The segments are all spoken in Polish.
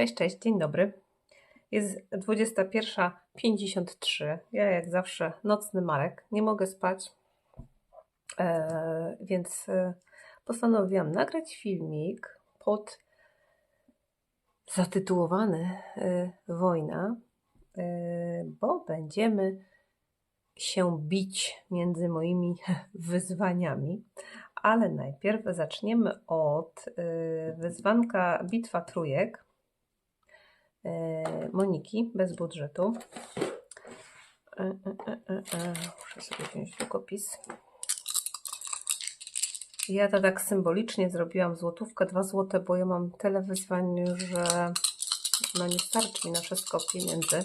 Cześć, cześć, dzień dobry. Jest 21.53. Ja jak zawsze nocny Marek. Nie mogę spać, e, więc e, postanowiłam nagrać filmik pod zatytułowany e, Wojna, bo będziemy się bić między moimi wyzwaniami. Ale najpierw zaczniemy od wyzwanka Bitwa Trójek Moniki bez budżetu. Y, y. Muszę sobie wziąć długopis. Ja to tak symbolicznie zrobiłam złotówkę, dwa złote, bo ja mam tyle wyzwań, że no nie starczy mi na wszystko pieniędzy,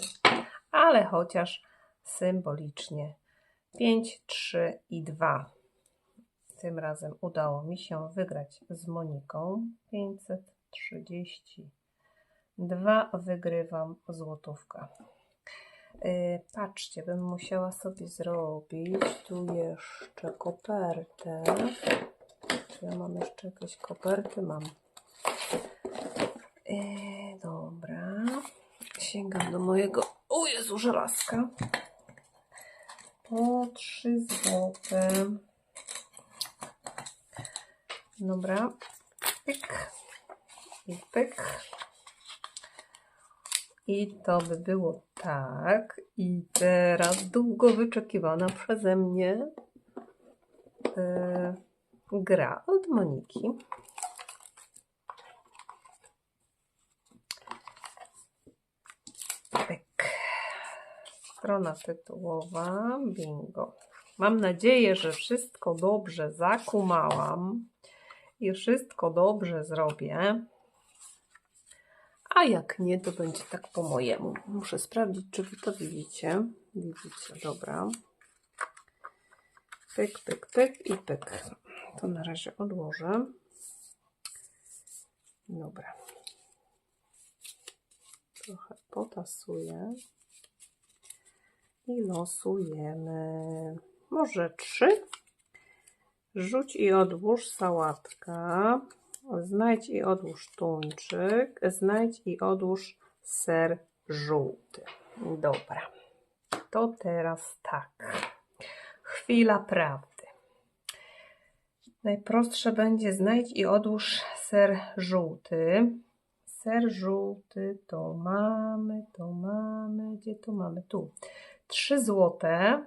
ale chociaż symbolicznie. 5, 3 i 2. Tym razem udało mi się wygrać z Moniką 532. Wygrywam złotówkę. Yy, patrzcie, bym musiała sobie zrobić tu jeszcze kopertę. Czy ja mam jeszcze jakieś koperty? Mam. Yy, dobra. Sięgam do mojego. O Jezu, żelazka. Po 3 złote. Dobra. Pyk. I pyk. I to by było tak. I teraz długo wyczekiwana przeze mnie yy, gra od Moniki. Pyk. Strona tytułowa. Bingo. Mam nadzieję, że wszystko dobrze zakumałam i wszystko dobrze zrobię. A jak nie, to będzie tak po mojemu. Muszę sprawdzić, czy wy to widzicie. Widzicie, dobra. Pyk, pyk, pyk i pyk. To na razie odłożę. Dobra. Trochę potasuję. I losujemy. Może trzy? Rzuć i odłóż sałatka. Znajdź i odłóż tuńczyk. Znajdź i odłóż ser żółty. Dobra. To teraz tak. Chwila prawdy. Najprostsze będzie znajdź i odłóż ser żółty. Ser żółty to mamy, to mamy, gdzie to mamy? Tu. 3 złote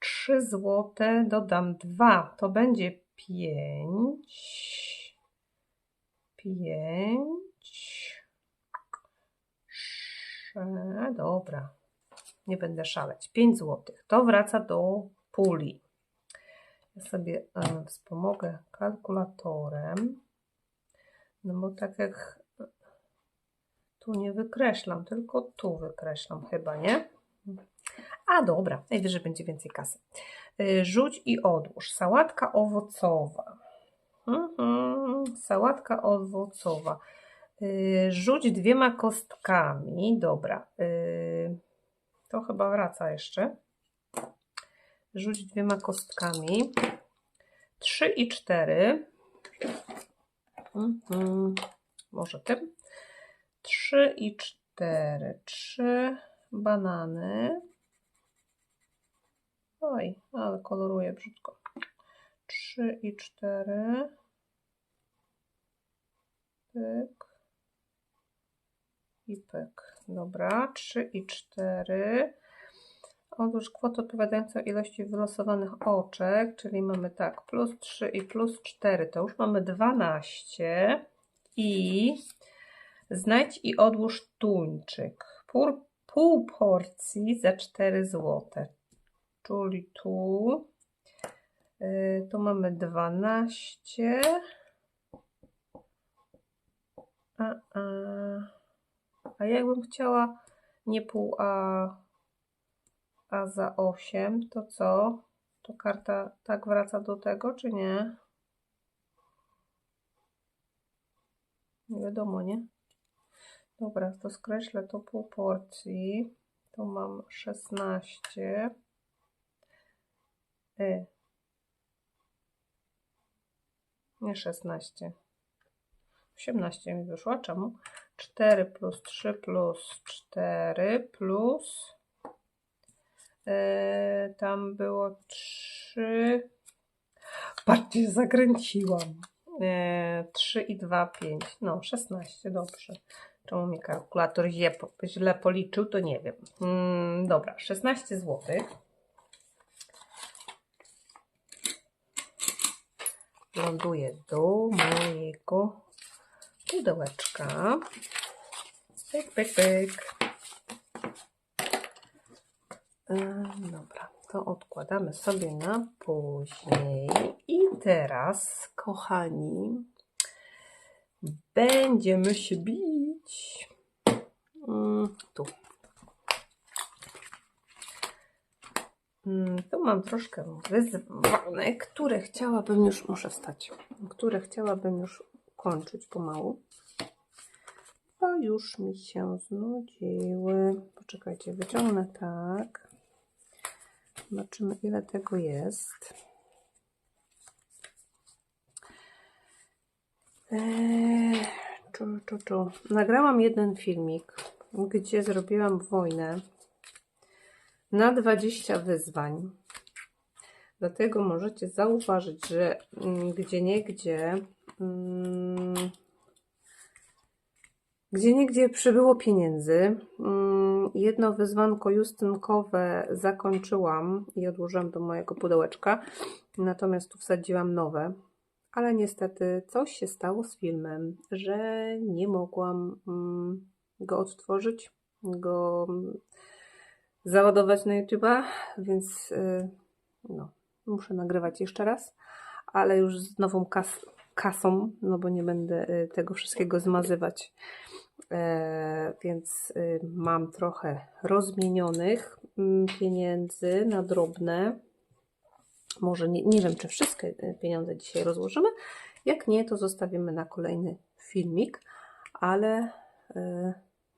3 złote, dodam 2, to będzie 5. 5. Dobra, nie będę szaleć. 5 złotych. To wraca do puli. Ja sobie e, wspomogę kalkulatorem. No bo tak jak tu nie wykreślam, tylko tu wykreślam chyba, nie? A dobra, najwyżej będzie więcej kasy. Y, rzuć i odłóż. Sałatka owocowa. Mhm, sałatka owocowa. Y, rzuć dwiema kostkami. Dobra. Y, to chyba wraca jeszcze. Rzuć dwiema kostkami. Trzy i cztery. Mhm, może tym. Trzy i cztery. Trzy banany. Oj, ale koloruje brzydko. 3 i 4. Pyk. I pyk. Dobra, 3 i 4. Odłóż kwotę odpowiadającą ilości wylosowanych oczek, czyli mamy tak, plus 3 i plus 4, to już mamy 12. I znajdź i odłóż tuńczyk. Pół, pół porcji za 4 złote czyli tu. Y, tu mamy 12. A, a, a jakbym chciała nie pół, a, a za 8, to co? To karta tak wraca do tego, czy nie? Nie wiadomo, nie? Dobra, to skreślę to pół porcji. Tu mam 16. Y. Nie 16. 18 mi wyszło. Czemu? 4 plus 3 plus 4 plus e, tam było 3 patrzcie zakręciłam e, 3 i 2 5 no 16 dobrze czemu mi kalkulator źle, źle policzył to nie wiem mm, dobra 16 złotych ląduje do mojego pudełeczka. Pyk, pyk, pyk. E, Dobra, to odkładamy sobie na później. I teraz, kochani, będziemy się bić. Mm, Tu. Mm, Tu mam troszkę wyzwanek, które chciałabym już, muszę wstać, które chciałabym już kończyć pomału. Bo już mi się znudziły. Poczekajcie, wyciągnę tak. Zobaczymy ile tego jest. Eee, czu, czu, czu. Nagrałam jeden filmik, gdzie zrobiłam wojnę na 20 wyzwań. Dlatego możecie zauważyć, że mm, gdzie niegdzie gdzie niegdzie przybyło pieniędzy. Mm, Jedno wyzwanko justynkowe zakończyłam i odłożyłam do mojego pudełeczka, natomiast tu wsadziłam nowe. Ale niestety coś się stało z filmem, że nie mogłam mm, go odtworzyć, go mm, załadować na YouTube'a, więc y, no, muszę nagrywać jeszcze raz, ale już z nową kas kasą, no bo nie będę y, tego wszystkiego zmazywać. E, więc y, mam trochę rozmienionych mm, pieniędzy na drobne. Może nie, nie wiem, czy wszystkie y, pieniądze dzisiaj rozłożymy. Jak nie, to zostawimy na kolejny filmik, ale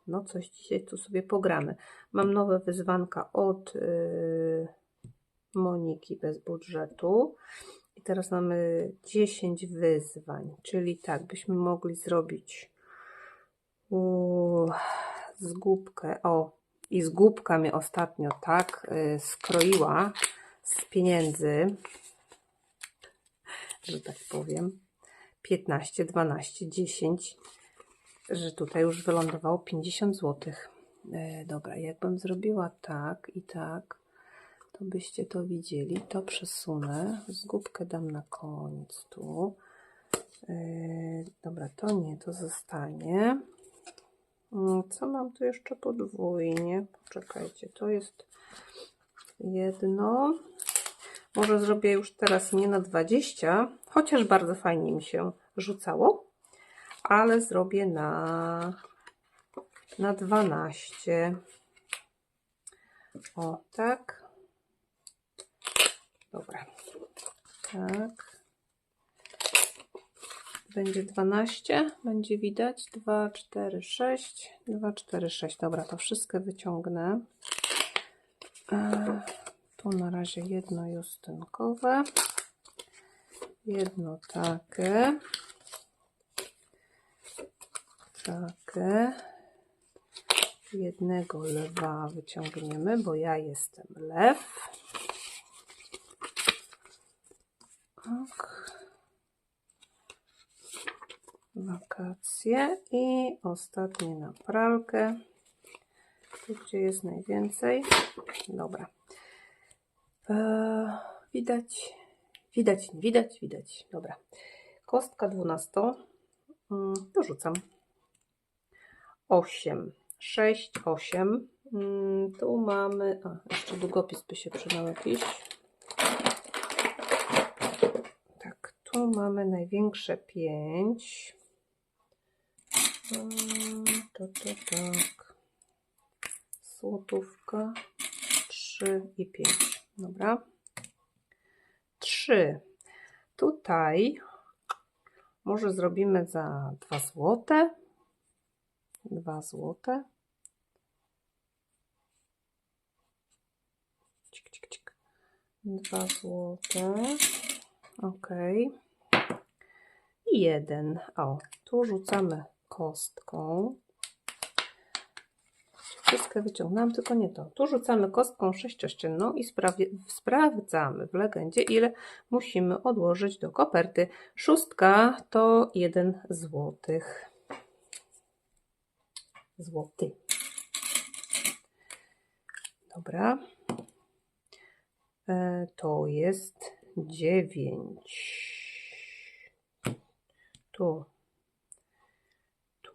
no coś dzisiaj tu sobie pogramy. Mam nowe wyzwanka od Moniki bez budżetu. I teraz mamy 10 wyzwań, czyli tak, byśmy mogli zrobić zgubkę. O, i zgubka mnie ostatnio tak y, skroiła z pieniędzy, że tak powiem. 15, 12, 10, że tutaj już wylądowało 50 zł. E, dobra, jakbym zrobiła tak i tak, to byście to widzieli. To przesunę. Zgubkę dam na koniec tu. E, dobra, to nie, to zostanie. Mm, Co mam tu jeszcze podwójnie? Poczekajcie, to jest jedno. Może zrobię już teraz nie na 20, chociaż bardzo fajnie mi się rzucało, ale zrobię na, na 12. O, tak. Dobra. Tak. Będzie 12, będzie widać. 2, 4, 6. 2, 4, 6. Dobra, to wszystkie wyciągnę. E, Tu na razie jedno justynkowe. Jedno takie. Takie. Jednego lewa wyciągniemy, bo ja jestem lew. Tak. Wakacje i ostatnie na pralkę. Tu, gdzie jest najwięcej. Dobra. Eee, widać, widać, widać, widać. Dobra. Kostka 12. Mm, dorzucam. 8, 6, 8. Mm, tu mamy. A, jeszcze długopis by się przydał jakiś. Tak, tu mamy największe 5. To, to, tak. Złotówka. 3 i 5. Dobra. 3. Tutaj może zrobimy za 2 złote. 2 złote. Cik, cik, cik. 2 złote. Ok. I jeden. O, tu rzucamy kostką. Wszystkie wyciągnęłam, tylko nie to. Tu rzucamy kostką sześciościenną i sprawdzamy w legendzie, ile musimy odłożyć do koperty. Szóstka to jeden złotych. Złoty. Dobra. E, to jest dziewięć. Tu.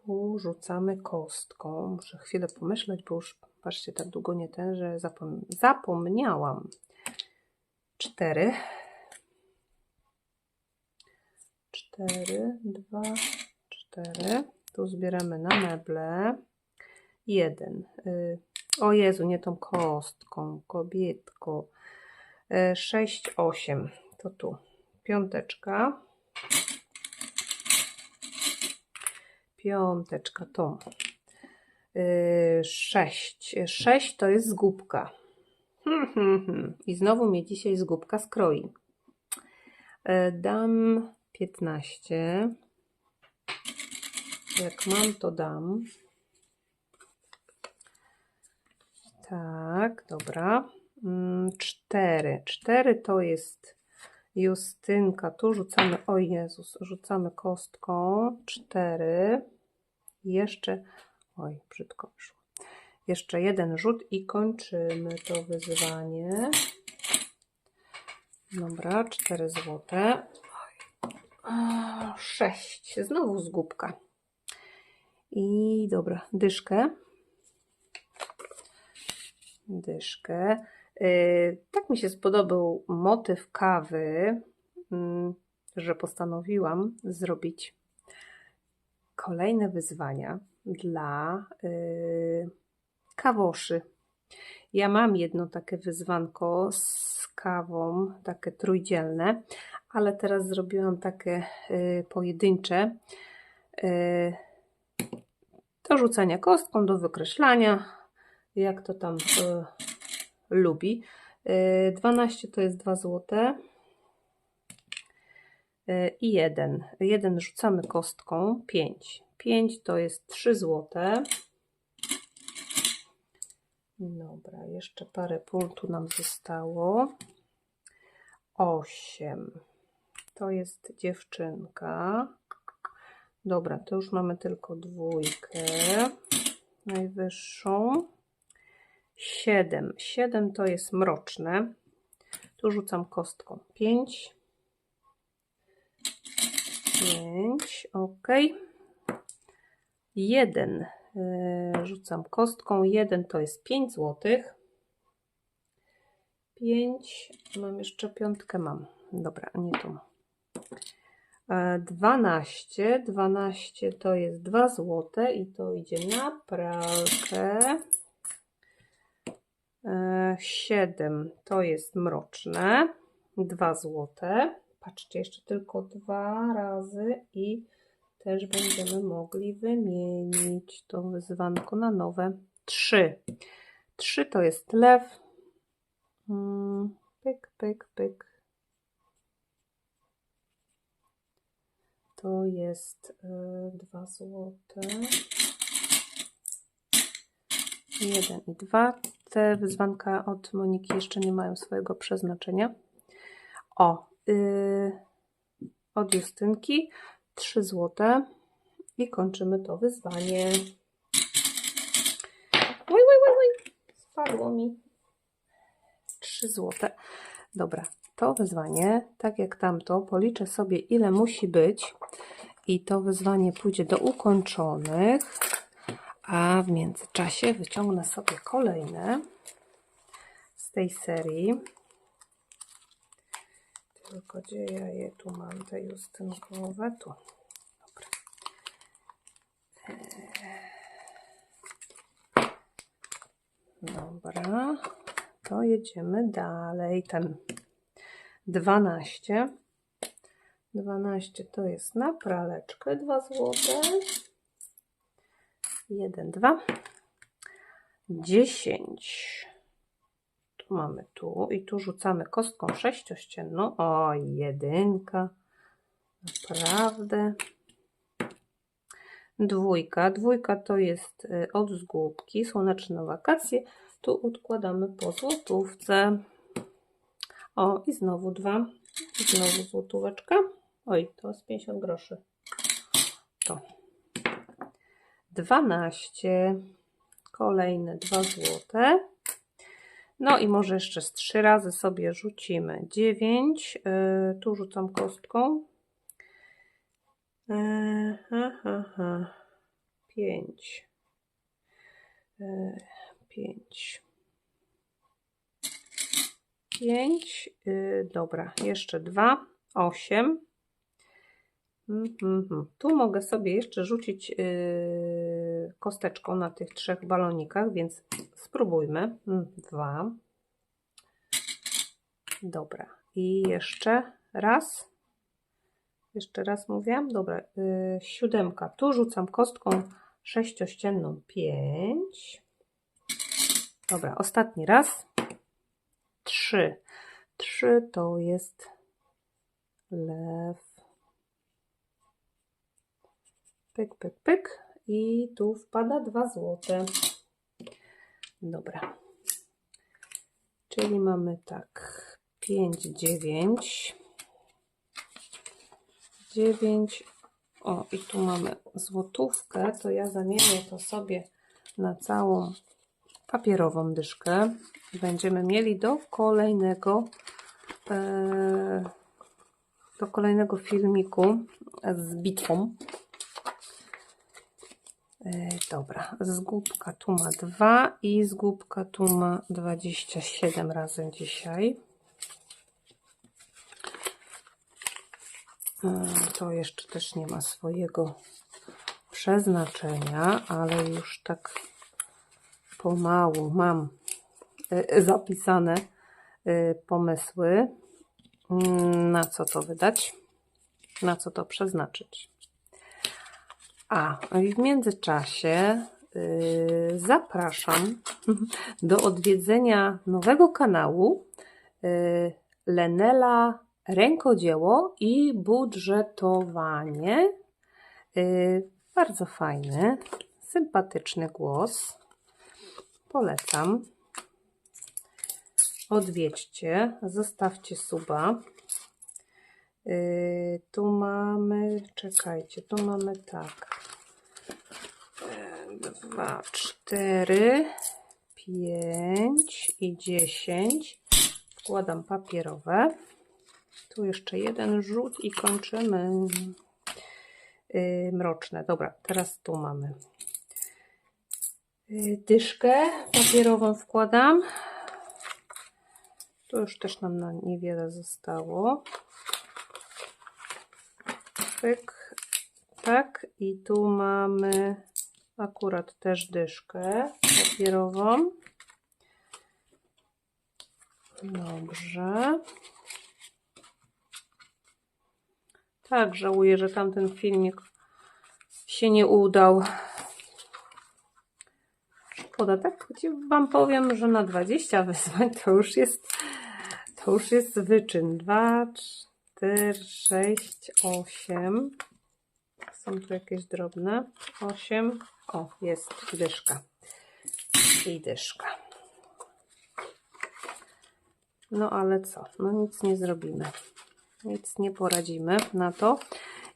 Tu rzucamy kostką. Muszę chwilę pomyśleć, bo już patrzcie, tak długo nie ten, że zapom zapomniałam. Cztery. Cztery, dwa, cztery. Tu zbieramy na meble. Jeden. Y, o Jezu, nie tą kostką, kobietko. Y, sześć, osiem. To tu. Piąteczka. Piąteczka to. Y, sześć. Sześć to jest zgubka. Hmm, hmm, hmm. I znowu mnie dzisiaj zgubka skroi. Y, Dam 15. Jak mam, to dam. Tak, dobra. Mm, Cztery. Cztery to jest Justynka. Tu rzucamy, o Jezus, rzucamy kostką. Cztery. Jeszcze, oj, brzydko wyszło. Jeszcze jeden rzut i kończymy to wyzwanie. Dobra, cztery złote. A, Sześć. Znowu zgubka. I dobra, dyszkę. Dyszkę. Yy, tak mi się spodobał motyw kawy, mm, że postanowiłam zrobić kolejne wyzwania dla yy, kawoszy. Ja mam jedno takie wyzwanko z kawą, takie trójdzielne, ale teraz zrobiłam takie yy, pojedyncze yy, do rzucania kostką, do wykreślania, jak to tam yy, lubi. Yy, 12 to jest 2 złote i 1. 1 rzucamy kostką, 5. 5 to jest 3 złote. Dobra, jeszcze parę pól nam zostało. 8. To jest dziewczynka. Dobra, to już mamy tylko dwójkę. Najwyższą. 7. 7 to jest mroczne. Tu rzucam kostką. 5. 5. Ok. 1. Rzucam kostką. 1 to jest 5 złotych. 5. Mam jeszcze piątkę. Mam. Dobra, nie tu. 12. 12 to jest 2 złote i to idzie na pralkę. 7 to jest mroczne. 2 złote. Patrzcie, jeszcze tylko dwa razy i też będziemy mogli wymienić to wyzwanko na nowe. 3. 3 to jest lew. Mm, Pyk, pyk, pyk. To jest 2 złote. 1 i 2. Te wyzwanka od Moniki jeszcze nie mają swojego przeznaczenia. O, yy, od Justynki 3 złote i kończymy to wyzwanie. Oj, oj, oj, oj. Spadło mi. 3 złote. Dobra, to wyzwanie, tak jak tamto, policzę sobie ile musi być i to wyzwanie pójdzie do ukończonych, a w międzyczasie wyciągnę sobie kolejne z tej serii. Tylko gdzie ja je tu mam, te justynkowe? Tu. Dobra. Dobra, to jedziemy dalej. Ten 12. 12 to jest na praleczkę 2 złote. 1, 2. 10. Tu mamy tu i tu rzucamy kostką sześciościenną. O, jedynka. Naprawdę. dwójka. Dwójka to jest y, od zgubki, słoneczne wakacje. Tu odkładamy po złotówce. O, i znowu dwa. I znowu złotóweczka. Oj, to jest 50 groszy. To. 12. Kolejne 2 złote. No i może jeszcze z 3 razy sobie rzucimy 9. Yy, tu rzucam kostką. Yy, ha, ha, ha. 5. Yy, 5. 5. Yy, dobra, jeszcze 2. 8. Mhm. Tu mogę sobie jeszcze rzucić yy, kosteczką na tych trzech balonikach, więc spróbujmy. Dwa. Dobra. I jeszcze raz. Jeszcze raz mówiłam. Dobra. Yy, siódemka. Tu rzucam kostką sześciościenną. Pięć. Dobra. Ostatni raz. Trzy. Trzy to jest lew. Pyk, pyk, pyk. I tu wpada 2 złote. Dobra. Czyli mamy tak 5, 9. 9. O, i tu mamy złotówkę. To ja zamienię to sobie na całą papierową dyszkę. Będziemy mieli do kolejnego e, do kolejnego filmiku z bitwą. E, Dobra, zgubka tu ma 2 i zgubka tu ma 27 razem dzisiaj. E, To jeszcze też nie ma swojego przeznaczenia, ale już tak pomału mam e, zapisane pomysły, mm, na co to wydać, na co to przeznaczyć. A w międzyczasie yy, zapraszam do odwiedzenia nowego kanału yy, Lenela Rękodzieło i Budżetowanie. Yy, bardzo fajny, sympatyczny głos. Polecam. Odwiedźcie, zostawcie suba. Yy, tu mamy, czekajcie, tu mamy tak. Dwa, cztery, pięć i dziesięć. Wkładam papierowe. Tu jeszcze jeden rzut i kończymy. Yy, mroczne. Dobra, teraz tu mamy. Yy, dyszkę papierową wkładam. Tu już też nam na niewiele zostało. Pyk, tak. I tu mamy akurat też dyszkę papierową. Dobrze. Tak, żałuję, że tamten filmik się nie udał. Szkoda, tak ci Wam powiem, że na 20 wyzwań to już jest to już jest wyczyn. 2, 4, 6, 8. Są tu jakieś drobne. 8. O, jest dyszka. I dyszka. No ale co? No nic nie zrobimy. Nic nie poradzimy na to.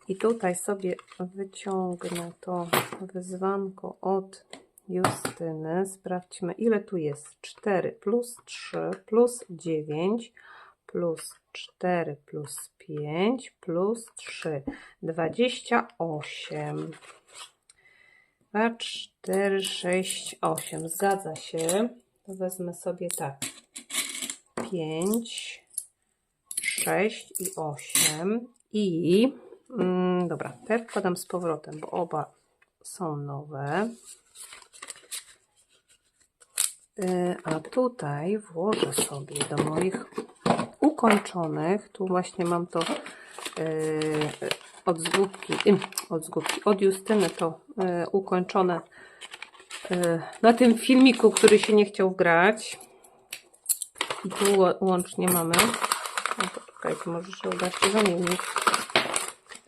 I tutaj sobie wyciągnę to wyzwanko od Justyny. Sprawdźmy, ile tu jest. 4 plus 3 plus 9 plus 4 plus 5 plus 3. 28. 2, 4, 6, 8. Zgadza się. To wezmę sobie tak. 5, 6 i 8. I mm, dobra, te wkładam z powrotem, bo oba są nowe. Y, A tutaj włożę sobie do moich ukończonych. Tu właśnie mam to y, od zgubki, od zgubki, od Justyny to y, ukończone y, na tym filmiku, który się nie chciał grać. I tu łącznie mamy. No, może się uda się zamienić.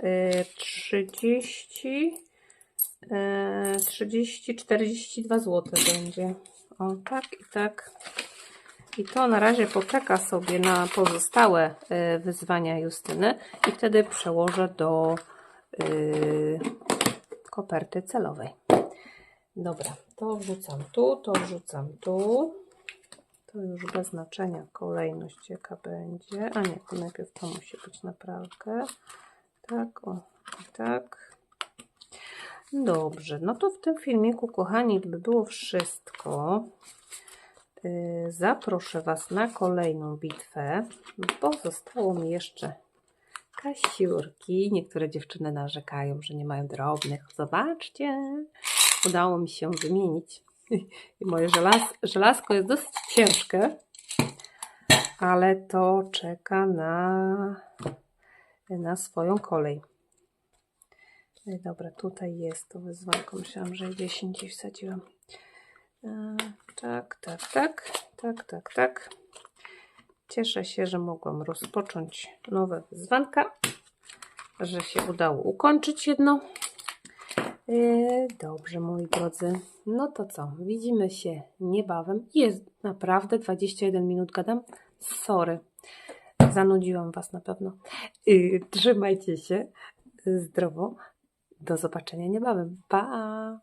Y, 30 e, 30-42 zł będzie. O, tak i tak. I to na razie poczeka sobie na pozostałe e, wyzwania Justyny i wtedy przełożę do e, koperty celowej. Dobra, to wrzucam tu, to wrzucam tu. To już bez znaczenia kolejność jaka będzie. A nie, to najpierw to musi być na pralkę. Tak, o, tak. Dobrze, no to w tym filmiku, kochani, by było wszystko. Yy, Zaproszę Was na kolejną bitwę, bo zostało mi jeszcze kasiurki. Niektóre dziewczyny narzekają, że nie mają drobnych. Zobaczcie, udało mi się wymienić. I moje żelaz, żelazko jest dosyć ciężkie, ale to czeka na, na swoją kolej. Ej, Dobra, tutaj jest to wyzwanko. Myślałam, że 10 wsadziłam. E, Tak, tak, tak, tak, tak, tak. Cieszę się, że mogłam rozpocząć nowe wyzwanka, że się udało ukończyć jedno. E, Dobrze, moi drodzy. No to co? Widzimy się niebawem. Jest naprawdę 21 minut gadam. Sorry. Zanudziłam Was na pewno. Y, Trzymajcie się zdrowo. Do zobaczenia niebawem. Pa!